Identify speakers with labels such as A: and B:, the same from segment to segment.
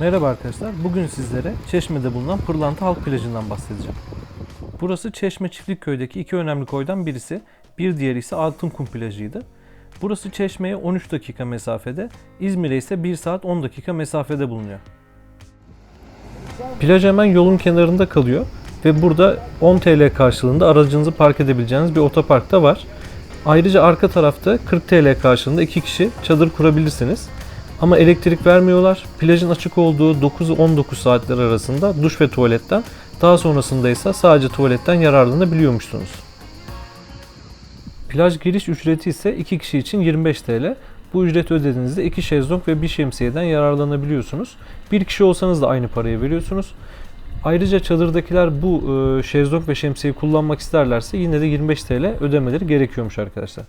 A: Merhaba arkadaşlar. Bugün sizlere Çeşme'de bulunan Pırlanta Halk Plajı'ndan bahsedeceğim. Burası Çeşme Çiftlikköy'deki iki önemli koydan birisi. Bir diğeri ise Altınkum Plajı'ydı. Burası Çeşme'ye 13 dakika mesafede, İzmir'e ise 1 saat 10 dakika mesafede bulunuyor. Plaj hemen yolun kenarında kalıyor ve burada 10 TL karşılığında aracınızı park edebileceğiniz bir otopark da var. Ayrıca arka tarafta 40 TL karşılığında iki kişi çadır kurabilirsiniz. Ama elektrik vermiyorlar. Plajın açık olduğu 9-19 saatler arasında duş ve tuvaletten, daha sonrasında ise sadece tuvaletten yararlanabiliyormuşsunuz. Plaj giriş ücreti ise 2 kişi için 25 TL. Bu ücreti ödediğinizde 2 şezlong ve 1 şemsiyeden yararlanabiliyorsunuz. Bir kişi olsanız da aynı parayı veriyorsunuz. Ayrıca çadırdakiler bu e, şezlong ve şemsiyeyi kullanmak isterlerse yine de 25 TL ödemeleri gerekiyormuş arkadaşlar.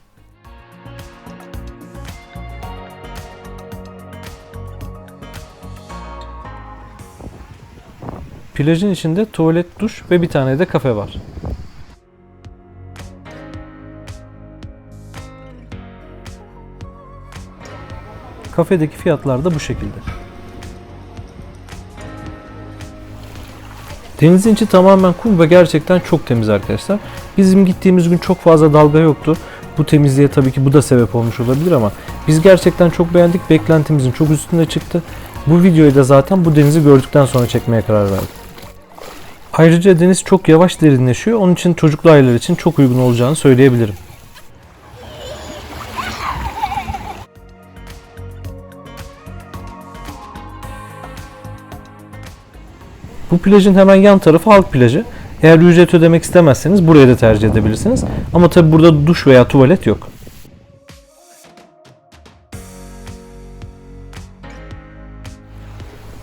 A: Plajın içinde tuvalet, duş ve bir tane de kafe var. Kafedeki fiyatlar da bu şekilde. Denizin içi tamamen kum ve gerçekten çok temiz arkadaşlar. Bizim gittiğimiz gün çok fazla dalga yoktu. Bu temizliğe tabii ki bu da sebep olmuş olabilir ama biz gerçekten çok beğendik. Beklentimizin çok üstünde çıktı. Bu videoyu da zaten bu denizi gördükten sonra çekmeye karar verdim. Ayrıca deniz çok yavaş derinleşiyor. Onun için çocuklu aileler için çok uygun olacağını söyleyebilirim. Bu plajın hemen yan tarafı halk plajı. Eğer ücret ödemek istemezseniz buraya da tercih edebilirsiniz. Ama tabi burada duş veya tuvalet yok.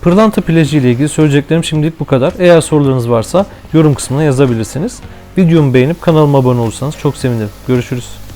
A: Pırlanta plajı ile ilgili söyleyeceklerim şimdilik bu kadar. Eğer sorularınız varsa yorum kısmına yazabilirsiniz. Videomu beğenip kanalıma abone olursanız çok sevinirim. Görüşürüz.